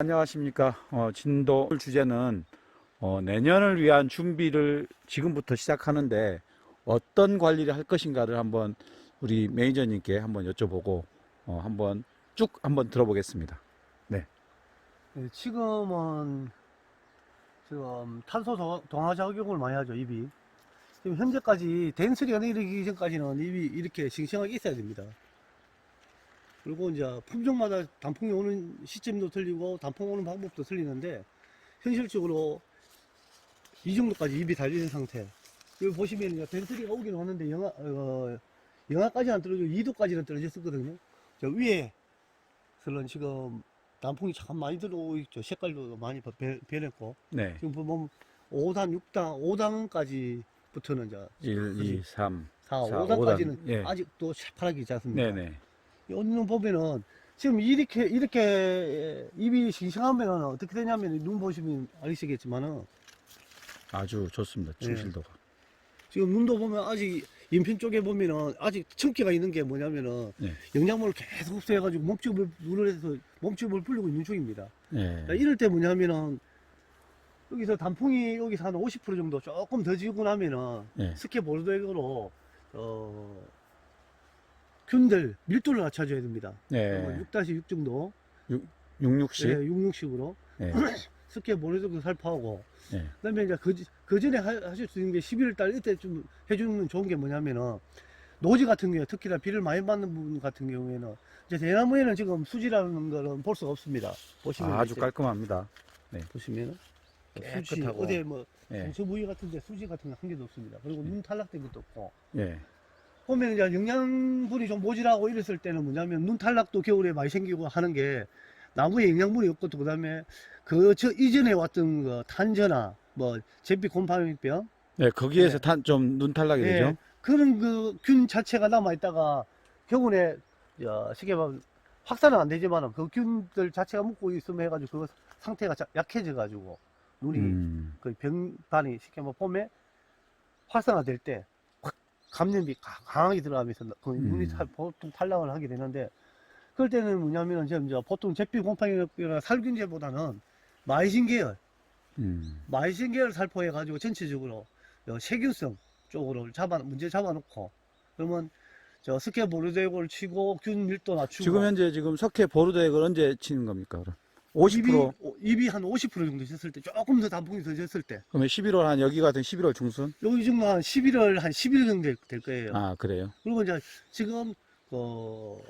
안녕하십니까. 어, 진도 주제는 어, 내년을 위한 준비를 지금부터 시작하는데 어떤 관리를 할 것인가를 한번 우리 매니저님께 한번 여쭤보고 어, 한번 쭉 한번 들어보겠습니다. 네, 지금은 지금 탄소 동- 동화 작용을 많이 하죠 입이 지금 현재까지 댄스리가 내리기 전까지는 입이 이렇게 싱싱하게 있어야 됩니다 그리고 이제 품종마다 단풍이 오는 시점도 틀리고 단풍 오는 방법도 틀리는데 현실적으로 이 정도까지 입이 달리는 상태 여기 보시면 이제 댄스리가 오긴 오는데 영하 어, 영하까지는 떨어지고 2도까지는 떨어졌었거든요 저 위에 서는 지금 단풍이 참 많이 들어오고 있죠. 색깔도 많이 변- 변했고. 네. 지금 보면 5단, 6단, 5단까지부터는 이제 1, 2, 3. 4, 사, 5단까지는 오단, 예. 아직도 새파랗게 있지 않습니까? 네네. 여기 보면은 지금 이렇게, 이렇게 입이 싱싱하면 어떻게 되냐면 눈 보시면 아시겠지만은 아주 좋습니다. 네. 충실도가. 지금 눈도 보면 아직 인편 쪽에 보면은 아직 층기가 있는 게 뭐냐면은 네. 영양분을 계속 흡수해가지고 몸집을 누르해서 몸집을 불리고 있는 중입니다. 네. 자, 이럴 때 뭐냐면은 여기서 단풍이 여기서 한 50% 정도 조금 더 지고 나면은 네. 스케 보르도액으로 어 균들 밀도를 낮춰줘야 됩니다. 네. 6-6 정도, 66씩. 예, 66식으로 네. 스케 보르도액 살포하고 네. 그 다음에 이제 그, 그 전에 하- 하실 수 있는 게 11월 달 이때 좀 해주는 좋은 게 뭐냐면은 노지 같은 경우에 특히나 비를 많이 받는 부분 같은 경우에는 이제 대나무에는 지금 수지라는 거는 볼 수가 없습니다. 보시면 아주 이제 깔끔합니다. 보시면은 수지 깨끗하고. 어디 뭐 네. 저 부위 같은 데 수지 같은 거 한 개도 없습니다. 그리고 눈 탈락된 것도 없고 네. 보면 이제 영양분이 좀 모자라고 이랬을 때는 뭐냐면 눈 탈락도 겨울에 많이 생기고 하는 게 나무에 영양분이 없고 또 그다음에 그 저 이전에 왔던 그 탄저나 뭐 제비 곰팡이병 네. 거기에서 네. 탄, 좀 눈 탈락이 예, 되죠. 그런 그 균 자체가 남아 있다가 겨울에 어, 쉽게 말하면 확산은 안 되지만 그 균들 자체가 묻고 있으면 해가지고 그 상태가 자- 약해져 가지고 눈이 음. 그 병반이 쉽게 뭐 봄에 활성화될 때확 감염이 가- 강하게 들어가면서 그 눈이 음. 탈- 보통 탈락을 하게 되는데 그럴 때는 뭐냐면은 지금 이제 보통 제피 곰팡이나 살균제보다는 마이신 계열, 음. 마이신 계열 살포해 가지고 전체적으로 어, 세균성 쪽으로 잡아 문제 잡아놓고 그러면 저 스케 보르데골 치고 균 밀도 낮추고 지금 현재 지금 석회 보르도액을 언제 치는 겁니까? 그럼? 50%? 입이, 어, 입이 한 50% 정도 졌을 때 조금 더 단풍이 더 졌을 때 그러면 11월 한 여기 같은 11월 중순? 여기 지금 한 11월 한 11일 정도 될, 될 거예요. 아 그래요? 그리고 이제 지금 어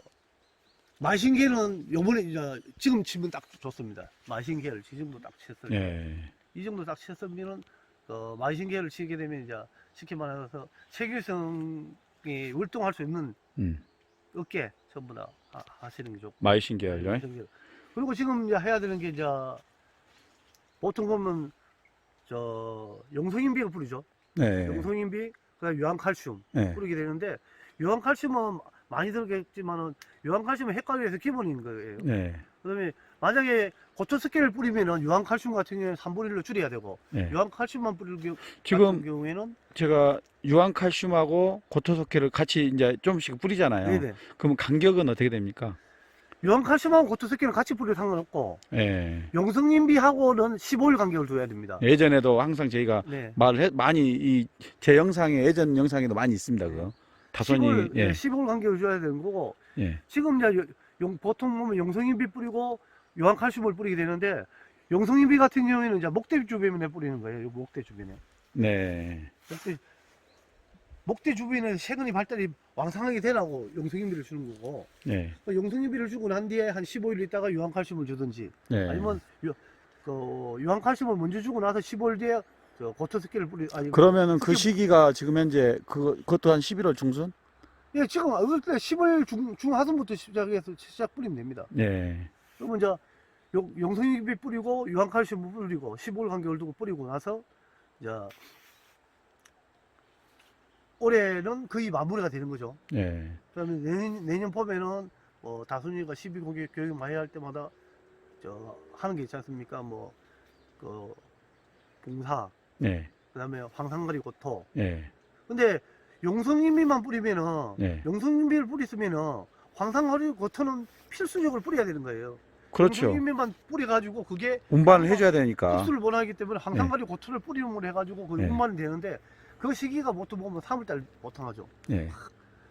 마신계는 요번에 이제 지금 치면 딱 좋습니다. 마신계를 이 정도 딱 쳤을 때. 네. 이 정도 딱 쳤으면은 어 마신계를 치게 되면 이제 쉽게 말해서 체계성이 월동할 수 있는 음. 어깨 전부 다 하- 하시는 게 좋고. 마이신 계열요? 마신계를. 그리고 지금 이제 해야 되는 게 이제 보통 보면 저 영성인비를 뿌리죠. 네. 영성인비, 그다음 유황칼슘. 네. 뿌리게 되는데 유황칼슘은 많이 들겠지만은 유황칼슘은 핵과류에서 기본인 거예요. 네. 그다음에 만약에 고토스케를 뿌리면은 유황칼슘 같은 경우에는 3분의 1로 줄여야 되고 네. 유황칼슘만 뿌릴 경우 지금 경우에는 제가 유황칼슘하고 고토석회를 같이 이제 좀씩 뿌리잖아요. 네네. 그러면 간격은 어떻게 됩니까? 유황칼슘하고 고토스케를 같이 뿌려 상관없고 예. 영성인비하고는 15일 간격을 둬야 됩니다. 예전에도 항상 저희가 네. 말을 해, 많이 이 제 영상에 예전 영상에도 많이 있습니다. 그거 다손이 15일, 예. 네, 15일 간격을 줘야 되는 거고 예. 지금 이제 용- 보통 보면 영성인비 뿌리고 유황칼슘을 뿌리게 되는데 영성인비 같은 경우에는 이제 목대 주변에 뿌리는 거예요. 요 목대 주변에. 네. 목대, 목대 주변에 세근이 발달이 왕성하게 되라고 영성인비를 주는 거고 네. 그 영성인비를 주고 난 뒤에 한 15일 있다가 유황칼슘을 주든지 네. 아니면 유, 그 유황칼슘을 먼저 주고 나서 15일 뒤에 저 고토스키를 뿌리 아니 그러면은 그 스키- 시기가 지금 현재 그 그것도 한 11월 중순? 예 지금 어떨 때 10월 중, 중하순부터 시작해서 시작 뿌리면 됩니다. 네. 그러면 이제 용- 영성인비 뿌리고 유황칼슘 뿌리고 15일 간격을 두고 뿌리고 나서 이제 올해는 거의 마무리가 되는 거죠. 네. 그다음에 내년, 내년 봄에는 뭐 다순이가 12공개 교육 많이 할 때마다 저 하는 게 있지 않습니까? 뭐그 봉사, 네. 그다음에 황산가리 고토. 네. 근데 용성인비만 뿌리면은 네. 용성인비를 뿌리으면은 황산가리 고토는 필수적으로 뿌려야 되는 거예요. 그렇죠. 인면만 뿌려가지고 그게 운반을 해줘야 되니까. 흡수를 원하기 때문에 항상가리 고투를 뿌리면 해가지고 그 네. 운반이 되는데 그 시기가 보통 보면 3월달 보통 하죠. 예.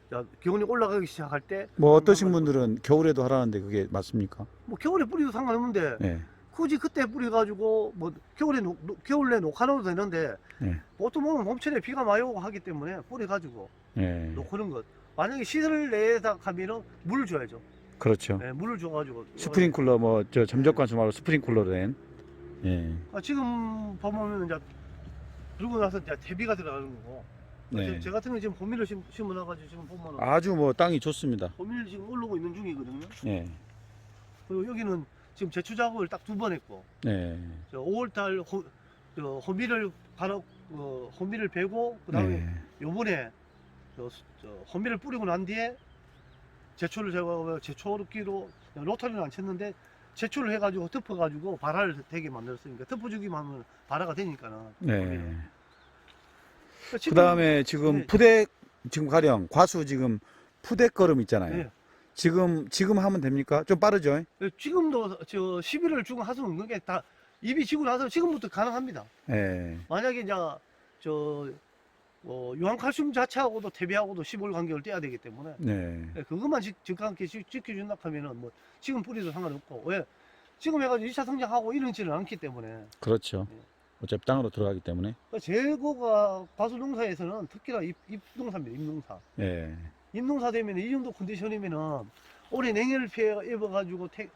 자, 기온이 올라가기 시작할 때 뭐 어떠신 분들은 겨울에도 하라는데 그게 맞습니까? 뭐 겨울에 뿌리도 상관없는데 예. 굳이 그때 뿌려가지고 뭐 겨울에 놓, 놓- 겨울에 녹화놓도 되는데 네. 보통 보면 봄철에 비가 많이 오고 하기 때문에 뿌려가지고 예. 놓고는 것 만약에 시설 내에다 가면은 물을 줘야죠 그렇죠. 네, 물을 줘가지고 스프링쿨러 뭐 저 점적관 수마로 스프링쿨러로 된. 예. 아, 지금 보면 이제 그러고 나서 이제 대비가 들어가는 거고 네. 제 같은 경우 지금 호미를 심, 심어놔가지고 지금 보면은 아주 뭐 땅이 좋습니다. 호미를 지금 올라오고 있는 중이거든요 예. 그리고 여기는 지금 제초 작업을 딱 두 번 했고 네. 저 5월달 호, 저 호미를 바로 어, 호미를 베고 그다음에 네. 요번에 저, 저 호미를 뿌리고 난 뒤에 제초를 제가 제초기로 로터리는 안 쳤는데 제초를 해가지고 덮어가지고 발화를 되게 만들었으니까 덮어주기만 하면 발화가 되니까는 네. 그러니까 그 다음에 지금 네. 푸대 지금 가령 과수 지금 푸대 걸음 있잖아요. 네. 지금 지금 하면 됩니까? 좀 빠르죠? 지금도 저 11월 중 하수는 그게 다 입이 지고 나서 지금부터 가능합니다. 예. 만약에 이제 저 어, 유황칼슘 자체하고도 대비하고도 15일 간격을 떼야 되기 때문에 네. 네, 그것만 지, 즉각하게 지- 지켜준다 하면은 뭐 지금 뿌리도 상관없고 왜 지금 해가지고 2차 성장하고 이런지는 않기 때문에 그렇죠. 네. 어차피 땅으로 들어가기 때문에. 그 제거가 과수농사에서는 특히나 입, 잎농사입니다 잎농사 예. 잎농사 되면 이 정도 컨디션이면은 올해 냉해를 피해 입어가지고 태,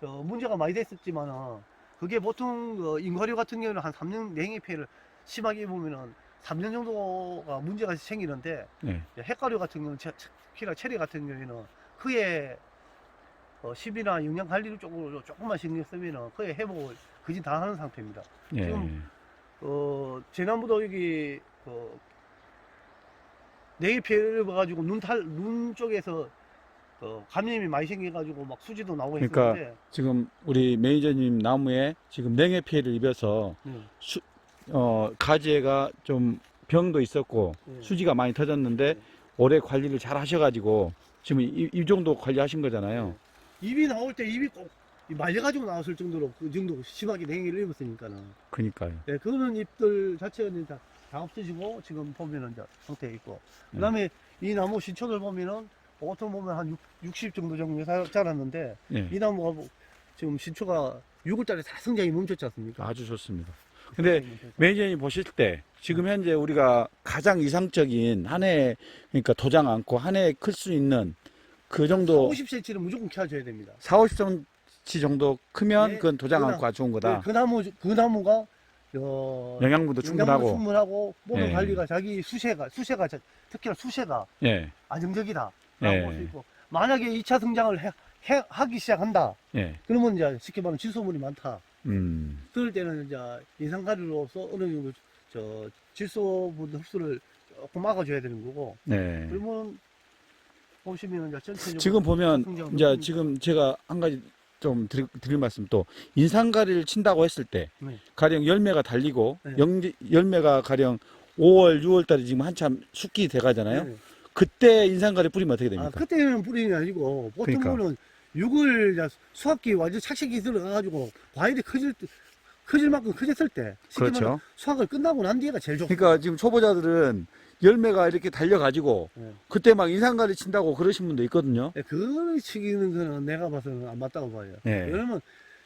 저 문제가 많이 됐었지만은 그게 보통 그 인과류 같은 경우는 한 3년 냉해 피해를 심하게 입으면은 3년 정도가 문제가 생기는데 예. 핵가류 같은 경우는 체- 특히나 체리 같은 경우에는 그에 어, 10이나 영양 관리를 쪽으로 조금만 신경 쓰면은 그의 회복을 거진 다 하는 상태입니다. 예. 지금 어, 지난번도 여기 그 냉해 피해를 입어가지고 눈탈 눈 쪽에서 어, 감염이 많이 생겨가지고 막 수지도 나오고 그러니까 했었는데 지금 우리 매니저님 나무에 지금 냉해 피해를 입어서 네, 어 가지가 좀 병도 있었고 네. 수지가 많이 터졌는데 네. 올해 관리를 잘 하셔가지고 지금 이, 이 정도 관리하신 거잖아요. 입이 나올 때 입이 꼭 말려가지고 나왔을 정도로 그 정도 심하게 냉해를 입었으니까는 그니까요. 네, 그거는 잎들 자체가 이제 다, 다 없어지고 지금 보면은 이제 상태에 있고 네. 그다음에 이 나무 신초들 보면은 보통 보면 한 60 정도 정도 자- 자랐는데 예. 이 나무가 뭐 지금 신초가 6월달에 다 성장이 멈췄지 않습니까? 아주 좋습니다. 근데. 매니저님 보실 때 지금 현재 우리가 가장 이상적인 한 해 그러니까 도장 않고 한해클수 있는 그 정도 50cm는 무조건 켜줘야 됩니다. 4, 50cm 정도 크면 네, 그건 도장 그거나- 않고 아주 좋은 네, 거다. 그 나무 그 나무가 어, 영양분도 충분하고. 충분하고 모든 예. 관리가 자기 수세가 수세가 자- 특히나 수세가 예. 안정적이다. 예. 라고 볼수 있고 만약에 2차 성장을 해, 해- 하기 시작한다. 예. 그러면 이제 쉽게 말하면 질소물이 많다. 음. 그럴 때는 이제 인상가루로서 어느 정도 저 질소분 흡수를 조금 막아줘야 되는 거고. 네. 그러면 보시면 이제 전체적으로 지금 보면 이제. 지금 제가 한 가지 좀 드릴, 드릴 말씀 또 인상가리를 친다고 했을 때 네. 가령 열매가 달리고 네. 영, 열매가 가령 5월, 6월 달에 지금 한참 숙기 돼 가잖아요. 네. 그때 인상가리 뿌리면 어떻게 됩니까? 아, 그때는 뿌리는 게 아니고 보통 그러니까. 6월 수확기 완전 착색이 들어가가지고 과일이 커질 때- 커질 만큼 커졌을 때 쉽게 말하면 그렇죠. 수확을 끝나고 난 뒤에가 제일 좋고 그러니까 지금 초보자들은 열매가 이렇게 달려가지고 네. 그때 막 인상가리 친다고 그러신 분도 있거든요. 네, 그걸 치기는 거는 내가 봐서는 안 맞다고 봐요. 네. 왜냐면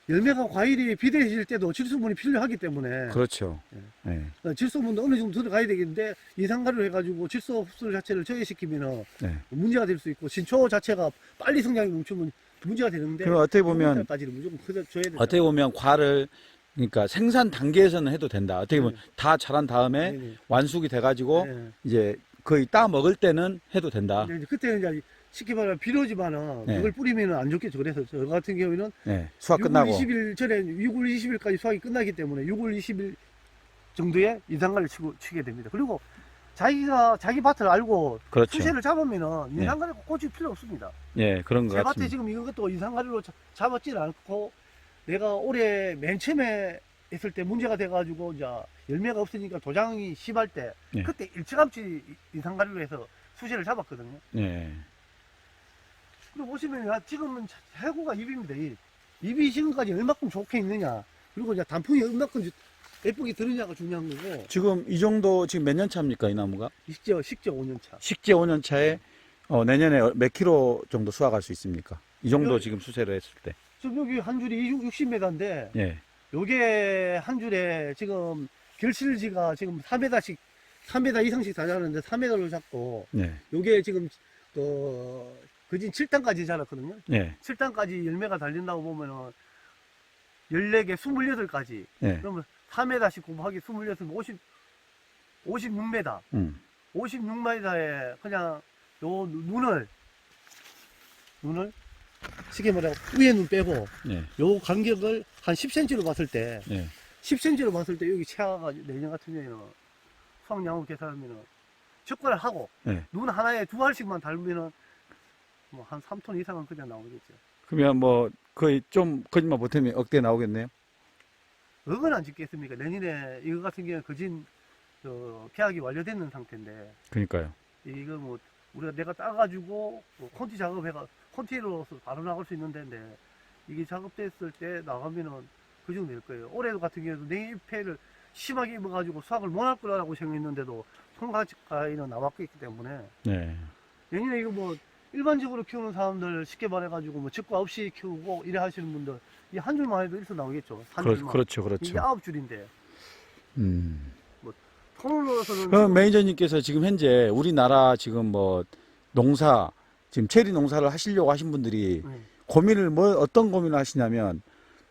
열매가 과일이 비대해질 때도 질소분이 필요하기 때문에 그렇죠. 네. 네. 어, 질소분도 어느 정도 들어가야 되겠는데 이상가루 해가지고 질소 흡수 자체를 저해시키면 네. 문제가 될 수 있고 신초 자체가 빨리 성장이 멈추면 문제가 되는데 그럼 어떻게 보면 까지는 무조건 커져야 된다. 어떻게 보면 과를 그러니까 생산 단계에서는 해도 된다. 어떻게 보면 다 자란 다음에 네네. 완숙이 돼가지고 네. 이제 거의 따 먹을 때는 해도 된다. 근데 이제 그때는 이제 쉽게 말하면 비료지만은 네. 그걸 뿌리면은 안 좋겠죠. 그래서 저 같은 경우에는 네. 수확 6월 끝나고 20일 전에 6월 20일까지 수확이 끝나기 때문에 6월 20일 정도에 이상가를 치고 치게 됩니다. 그리고 자기가 자기 밭을 알고 그렇죠. 수세를 잡으면은 네. 인상가를 꽂을 필요 없습니다. 예, 그런 것제 밭에 같습니다. 지금 이것도 인상가리로 잡았지는 않고 내가 올해 맨 처음에 했을 때 문제가 돼가지고 이제 열매가 없으니까 도장이 심할 때 네. 그때 일찌감치 인상가리로 해서 수세를 잡았거든요. 예. 그리고 보시면 아, 지금은 해구가 입입니다. 이. 잎이 지금까지 얼마큼 좋게 있느냐 그리고 이제 단풍이 얼마큼 예쁘게 들으냐가 중요한 거고 지금 이 정도 지금 몇 년 차입니까 이 나무가? 식재 식재 5년 차. 식재 5년 차에 어, 내년에 몇 킬로 정도 수확할 수 있습니까? 이 정도 요- 지금 수세를 했을 때. 지금 여기 한 줄이 60m인데 예. 요게 한 줄에 지금 결실지가 지금 3m씩 3m 이상씩 다 자랐는데 3m로 잡고 네. 요게 지금 그 그진 7단까지 자랐거든요. 예. 7단까지 열매가 달린다고 보면은 14개, 28가지. 예. 그러면 3m씩 곱하기 26, 50, 56m. 음. 56m에 그냥 요 눈을, 눈을, 쉽게 말하면 위에 눈 빼고 예. 요 간격을 한 10cm로 봤을 때, 예. 10cm로 봤을 때 여기 채화가 내년 같은 경우에는 수확량을 계산하면은 적과를 하고 예. 눈 하나에 두 알씩만 달면은 뭐 한 3톤 이상은 그냥 나오겠죠. 그러면 뭐 거의 좀 거짓말 못하면 억대 나오겠네요. 억은 안 짓겠습니까? 내년에 이거 같은 경우에 거진 저 폐학이 완료되는 상태인데 그러니까요. 이거 뭐 우리가 내가 따가지고 뭐 콘티 작업해가 콘티로서 바로 나갈 수 있는 데인데 이게 작업됐을 때 나가면은 그중 낼 거예요. 올해도 같은 경우에도 냉잎해를 심하게 입어가지고 수확을 못 할 거라고 생각했는데도 송가지가위는 나왔기 때문에 네. 내년에 이거 뭐 일반적으로 키우는 사람들 쉽게 말해가지고 뭐 적과 없이 키우고 이래 하시는 분들 이 한 줄만 해도 일서 나오겠죠. 한 그렇, 줄만. 그렇죠. 이게 그렇죠. 아홉 줄인데 음. 톤으로서는 그럼 매니저님께서 지금 현재 우리나라 지금 뭐 농사 지금 체리 농사를 하시려고 하신 분들이 네. 고민을 뭐 어떤 고민을 하시냐면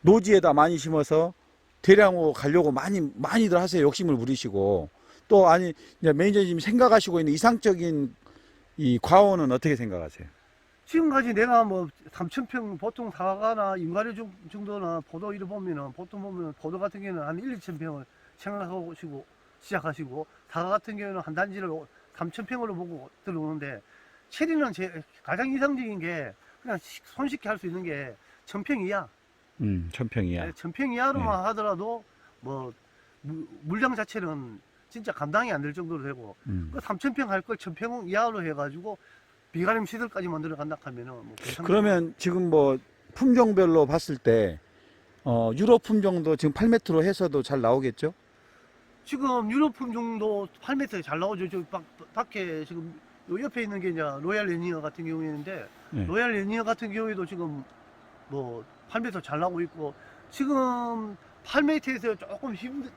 노지에다 많이 심어서 대량으로 가려고 많이 많이들 하세요 욕심을 부리시고 또 아니 매니저님 생각하시고 있는 이상적인 이 과원은 어떻게 생각하세요? 지금까지 내가 뭐 3,000평 보통 사과나 인과류 중- 정도나 포도 이를 보면은 보통 보면 포도 같은 경우는 한 1, 2,000평을 생각하시고 시작하시고 사과 같은 경우는 한 단지를 3,000평으로 보고 들어오는데 체리는 제 가장 이상적인 게 그냥 시- 손쉽게 할 수 있는 게 1,000평 이하. 음, 천평이야. 네, 1,000평 이하로만 하더라도 뭐 무- 물량 자체는 진짜 감당이 안 될 정도로 되고 음. 그 3,000평 할걸 1,000평 이하로 해가지고 비가림 시설까지 만들어 간다 하면은 뭐 괜찮- 그러면 지금 뭐 품종별로 봤을 때 어, 유럽 품종도 지금 8m로 해서도 잘 나오겠죠? 지금 유럽 품종도 8m에 잘 나오죠. 저 밖, 밖에 지금 요 옆에 있는 게 이제 로얄 레니어 같은 경우인데 네. 로얄 레니어 같은 경우에도 지금 뭐 8m 잘 나오고 있고 지금 8m에서 조금 힘든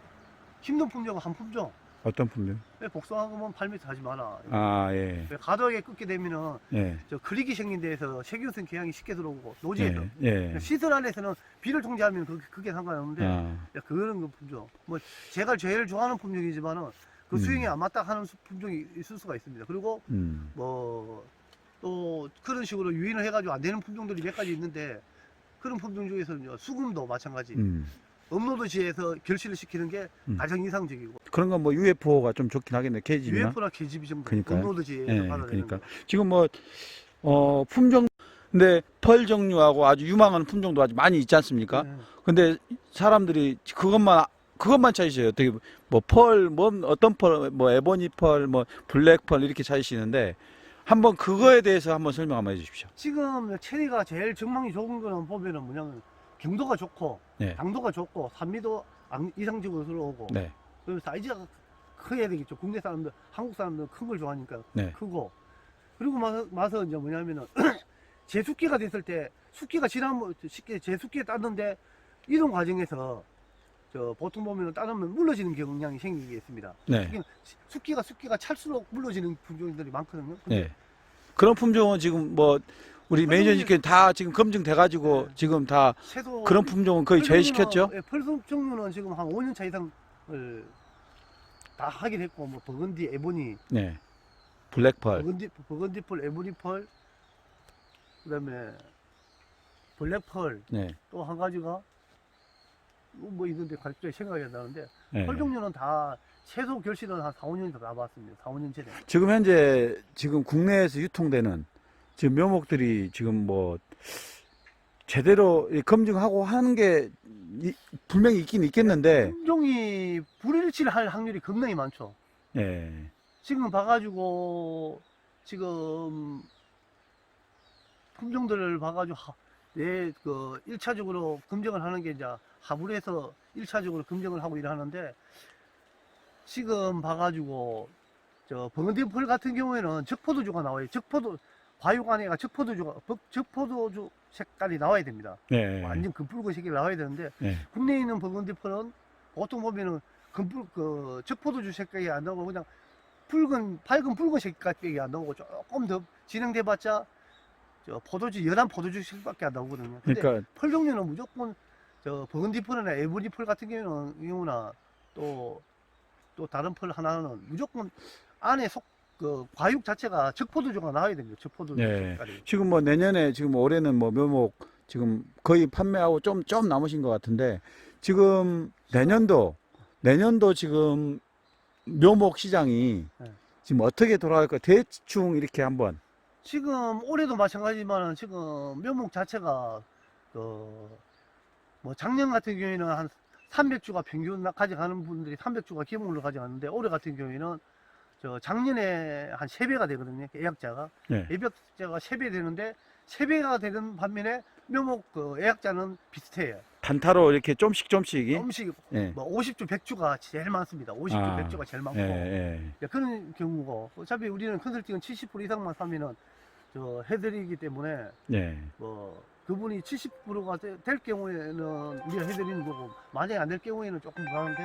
힘든 품종은 한 품종. 어떤 품종? 왜 복숭아금은 8m 하지 마라. 아, 예. 왜 가덕에 끊게 되면은 예. 저 크릭이 생긴 데에서 세균성 개양이 쉽게 들어오고 예. 노지에서 예. 시설 안에서는 비를 통제하면 그, 그게 상관없는데 아, 야, 그거는 그 품종. 뭐 제가 제일 좋아하는 품종이지만은 그 음. 수영에 안 맞다 하는 수- 품종이 있을 수가 있습니다. 그리고 음. 뭐 또 그런 식으로 유인을 해가지고 안 되는 품종들이 몇 가지 있는데 그런 품종 중에서 이제 수금도 마찬가지. 음. 업로드지에서 결실을 시키는 게 음. 가장 이상적이고 그런 건 뭐 UFO가 좀 좋긴 하겠네. 케이지나. UF나 KGB 정도 그러니까요. 업로드지에서 예, 받아내는 그러니까. 거. 지금 뭐, 어, 품종, 근데 펄 종류하고 아주 유망한 품종도 아주 많이 있지 않습니까? 네. 근데 사람들이 그것만, 그것만 찾으셔요. 어떻게, 뭐, 펄, 뭐, 어떤 펄, 뭐, 에보니 펄, 뭐, 블랙 펄 이렇게 찾으시는데, 한번 그거에 대해서 한번 설명 한번 해 주십시오. 지금 체리가 제일 정망이 좋은 거는 보면은 뭐냐면 경도가 좋고 네. 당도가 좋고 산미도 안- 이상적으로 들어오고 네. 그리고 사이즈가 커야 되겠죠. 국내 사람들, 한국 사람들 큰걸 좋아하니까 네. 크고 그리고 마서, 마서 이제 뭐냐면은 제숙기가 됐을 때 숙기가 지나면 쉽게 제숙기에 땄는데 이동 과정에서 저 보통 보면은 따르면 물러지는 경향이 생기겠습니다. 네. 이게 숙기가 숙기가 찰수록 물러지는 품종들이 많거든요. 근데 네. 그런 품종은 지금 뭐, 우리 매니저님께 다 지금 검증돼가지고 네. 지금 다 채소 그런 품종은 거의 제외시켰죠? 예, 펄송 종류는 지금 한 5년 차 이상을 다 하긴 했고 뭐 버건디, 에보니, 네. 블랙펄. 버건디, 버건디 펄, 에보니 펄, 그다음에 블랙 펄 네. 또 한 가지가 뭐 있는데 갑자기 생각이 안 나는데 네. 펄 종류는 다 최소 결실은 한 4, 5년이 다 나봤습니다. 4, 5년 전에. 지금 현재 지금 국내에서 유통되는 지금 묘목들이 지금 뭐 제대로 이 검증하고 하는 게 이- 분명히 있긴 있겠는데 품종이 불일치를 할 확률이 겁나게 많죠. 예. 지금 봐가지고 지금 품종들을 봐가지고 하- 내 그 1차적으로 검증을 하는 게 이제 하부에서 1차적으로 검증을 하고 일하는데 지금 봐가지고 저 버건디펄 같은 경우에는 적포도주가 나와요. 적포도 과육 안에가 적포도주가 버- 적포도주 색깔이 나와야 됩니다. 네. 완전 금붉은 색이 나와야 되는데 네. 국내에 있는 버건디펄은 보통 보면은 금붉 그 적포도주 색깔이 안 나오고 그냥 붉은 밝은 붉은 색깔밖에 안 나오고 조금 더 진행돼봤자 저 포도주 연한 포도주 색밖에 안 나오거든요. 근데 그러니까 펄 종류는 무조건 저 버건디펄이나 에브리펄 같은 경우는 경우나 또 또 다른 펄 하나는 무조건 안에 속 그 과육 자체가 적포도주가 나와야 됩니다. 적포도주 네. 색깔이. 지금 뭐 내년에 지금 올해는 뭐 묘목 지금 거의 판매하고 좀 좀 남으신 것 같은데 지금 내년도 내년도 지금 묘목 시장이 네. 지금 어떻게 돌아갈까 대충 이렇게 한번 지금 올해도 마찬가지지만 지금 묘목 자체가 그뭐 작년 같은 경우에는 한 300주가 평균 가져가는 분들이 300주가 기본으로 가져가는데 올해 같은 경우에는 저 작년에 한 3배가 되거든요. 예약자가. 네. 예약자가 3배 되는데 3배가 되는 반면에 묘목 그 예약자는 비슷해요. 단타로 이렇게 좀씩 좀씩 이 음식 예. 뭐 50주, 100주가 제일 많습니다. 50주, 아, 100주가 제일 많고. 예, 예. 네, 그런 경우고 어차피 우리는 컨설팅은 70% 이상만 사면은 저 해드리기 때문에 예. 뭐 그분이 70%가 될 경우에는 우리가 해드리는 거고 만약에 안 될 경우에는 조금 불안한데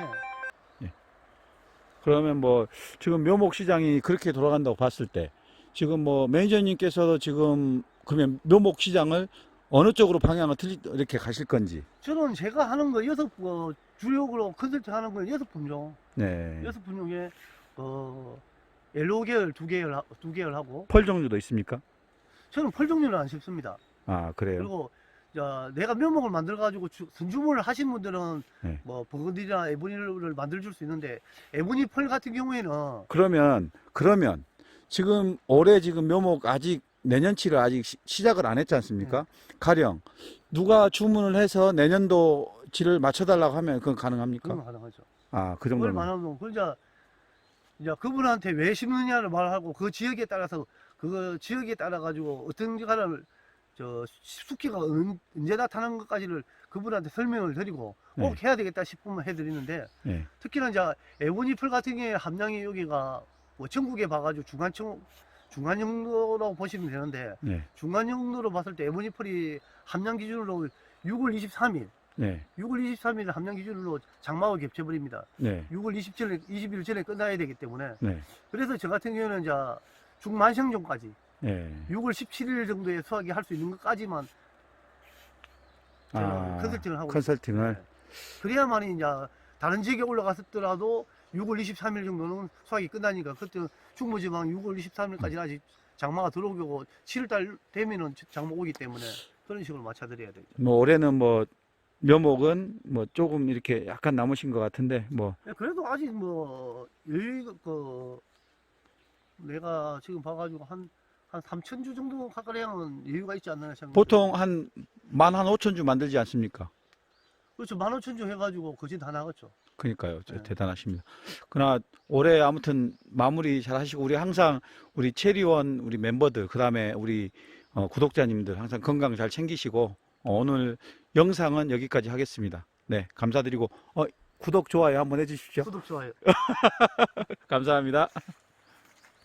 그러면 뭐 지금 묘목 시장이 그렇게 돌아간다고 봤을 때 지금 뭐 매니저님께서도 지금 그러면 묘목 시장을 어느 쪽으로 방향을 틀리 이렇게 가실 건지 저는 제가 하는 거 여섯 어, 주력으로 컨설팅 하는 거 여섯 분종 네. 여섯 분종에 어 옐로우 계열 두 계열 하- 두 계열 하고 펄 종류도 있습니까? 저는 펄 종류는 안 씹습니다. 아 그래요. 그리고 자, 내가 묘목을 만들어 가지고 선주문을 하신 분들은 네. 뭐 버건디나 에보니를 만들어 줄 수 있는데 에보니 펄 같은 경우에는 그러면 그러면 지금 올해 지금 묘목 아직 내년치를 아직 시, 시작을 안 했지 않습니까? 가령 누가 주문을 해서 내년도 치를 맞춰달라고 하면 그건 가능합니까? 그건 가능하죠. 아그 그걸 정도면 말하면 그 이제 이제 그분한테 왜 심느냐를 말하고 그 지역에 따라서 그 지역에 따라 가지고 어떤 가를 저 숙기가 언- 언제 나타나는 것까지를 그분한테 설명을 드리고 꼭 네. 해야 되겠다 싶으면 해드리는데 네. 특히나 이제 에보니풀 같은 경우에 함량이 여기가 뭐 전국에 봐가지고 중간청 중간 정도라고 보시면 되는데 네. 중간 정도로 봤을 때 에보니풀이 함량 기준으로 6월 23일 네. 6월 23일 함량 기준으로 장마가 겹쳐버립니다. 네. 6월 27일, 20일 전에 끝나야 되기 때문에 네. 그래서 저 같은 경우는 이제 중만성종까지 네. 6월 17일 정도에 수확이 할 수 있는 것까지만 저는 아, 컨설팅을 하고 컨설팅을. 네. 그래야만이 이제 다른 지역에 올라갔었더라도 6월 23일 정도는 수확이 끝나니까 그때 중부지방 6월 23일까지는 아직 장마가 들어오고 7월달 되면은 장마 오기 때문에 그런 식으로 맞춰드려야 되죠. 뭐 올해는 뭐 묘목은 뭐 조금 이렇게 약간 남으신 것 같은데 뭐 네, 그래도 아직 뭐 여유 그 내가 지금 봐가지고 한 한 3천 주 정도 가까이는 여유가 있지 않나 생각. 보통 한 만 한 오천 주 만들지 않습니까? 그렇죠. 만 오천 주 해가지고 거진 다 나갔죠. 그러니까요. 저 네. 대단하십니다. 그러나 올해 아무튼 마무리 잘 하시고 우리 항상 우리 체리원 우리 멤버들 그다음에 우리 어, 구독자님들 항상 건강 잘 챙기시고 어, 오늘 영상은 여기까지 하겠습니다. 네, 감사드리고 어, 구독 좋아요 한번 해 주십시오. 구독 좋아요. 감사합니다.